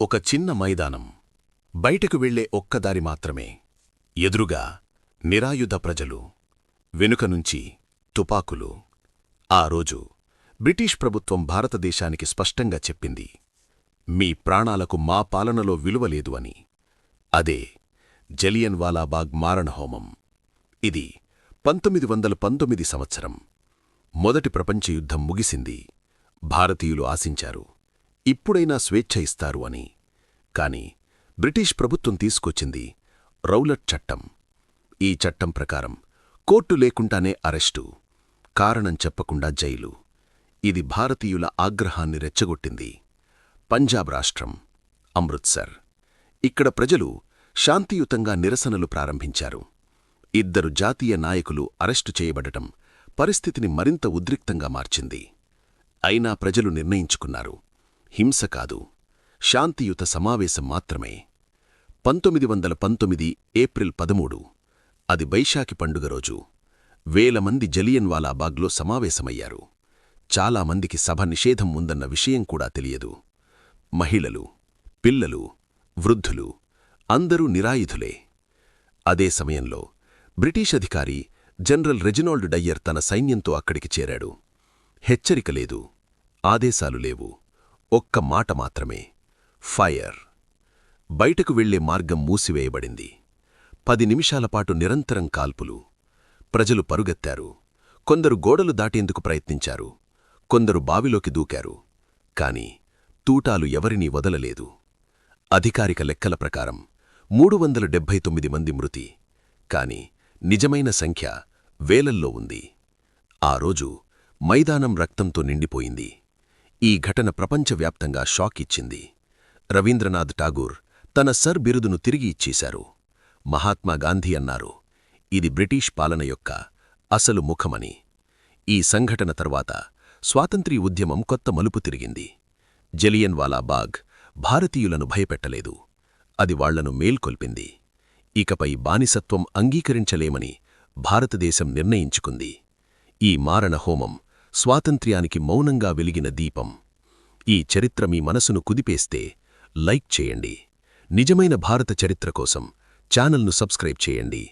ఒక చిన్న మైదానం. బయటకు వెళ్ళే ఒక్కదారి మాత్రమే. ఎదురుగా నిరాయుధ ప్రజలు వెనుక నుంచి తుపాకులు. ఆ రోజు బ్రిటిష్ ప్రభుత్వం భారతదేశానికి స్పష్టంగా చెప్పింది మీ ప్రాణాలకు మా పాలనలో విలువలేదు అని. అదే జలియన్వాలాబాగ్ మారణహోమం ఇది పంతొమ్మిది వందల పంతొమ్మిది సంవత్సరం. మొదటి ప్రపంచ యుద్ధం ముగిసింది. భారతీయులు ఆశించారు. ఇప్పుడైనా స్వేచ్ఛ ఇస్తారు అని. కాని బ్రిటిష్ ప్రభుత్వం తీసుకొచ్చింది రౌలట్ చట్టం. ఈ చట్టం ప్రకారం కోర్టు లేకుండానే అరెస్టు కారణం చెప్పకుండా జైలు. ఇది భారతీయుల ఆగ్రహాన్ని రెచ్చగొట్టింది. పంజాబ్ రాష్ట్రం అమృత్సర్. ఇక్కడ ప్రజలు శాంతియుతంగా నిరసనలు ప్రారంభించారు. ఇద్దరు జాతీయ నాయకులు అరెస్టు చేయబడటం పరిస్థితిని మరింత ఉద్రిక్తంగా మార్చింది. అయినా ప్రజలు నిర్ణయించుకున్నారు. హింస కాదు శాంతియుత సమావేశం మాత్రమే. పంతొమ్మిది వందల పంతొమ్మిది ఏప్రిల్ పదమూడు అది బైశాఖి పండుగ రోజు. వేల మంది జలియన్ సమావేశమయ్యారు. చాలామందికి సభ నిషేధం ఉందన్న విషయం కూడా తెలియదు. మహిళలు పిల్లలు వృద్ధులు అందరూ నిరాయుధులే. అదే సమయంలో బ్రిటిష్ అధికారి జనరల్ రెజినాల్డ్ డయ్యర్ తన సైన్యంతో అక్కడికి చేరాడు. హెచ్చరిక లేదు ఆదేశాలు లేవు. ఒక్క మాట మాత్రమే. ఫైర్. బయటకు వెళ్ళే మార్గం మూసివేయబడింది. పది నిమిషాలపాటు నిరంతరం కాల్పులు. ప్రజలు పరుగెత్తారు. కొందరు గోడలు దాటేందుకు ప్రయత్నించారు. కొందరు బావిలోకి దూకారు. కాని తూటాలు ఎవరినీ వదలలేదు. అధికారిక లెక్కల ప్రకారం మూడు వందల డెబ్భై తొమ్మిది మంది మృతి. కాని నిజమైన సంఖ్య వేలల్లో ఉంది. ఆ రోజు మైదానం రక్తంతో నిండిపోయింది. ఈ ఘటన ప్రపంచవ్యాప్తంగా షాక్ ఇచ్చింది రవీంద్రనాథ్ ఠాగూర్ తన సర్ బిరుదును తిరిగి ఇచ్చేశారు. మహాత్మాగాంధీ అన్నారు ఇది బ్రిటిష్ పాలన యొక్క అసలు ముఖమని. ఈ సంఘటన తర్వాత స్వాతంత్ర్య ఉద్యమం కొత్త మలుపు తిరిగింది. జలియన్ బాగ్ భారతీయులను భయపెట్టలేదు. అది వాళ్ళను మేల్కొల్పింది. ఇకపై బానిసత్వం అంగీకరించలేమని భారతదేశం నిర్ణయించుకుంది. ఈ మారణ హోమం స్వాతంత్ర్యానికి మౌనంగా వెలిగిన దీపం. ఈ చరిత్ర మీ మనసును కుదిపేస్తే లైక్ చేయండి. నిజమైన భారత చరిత్ర కోసం ఛానల్ను సబ్స్క్రైబ్ చేయండి.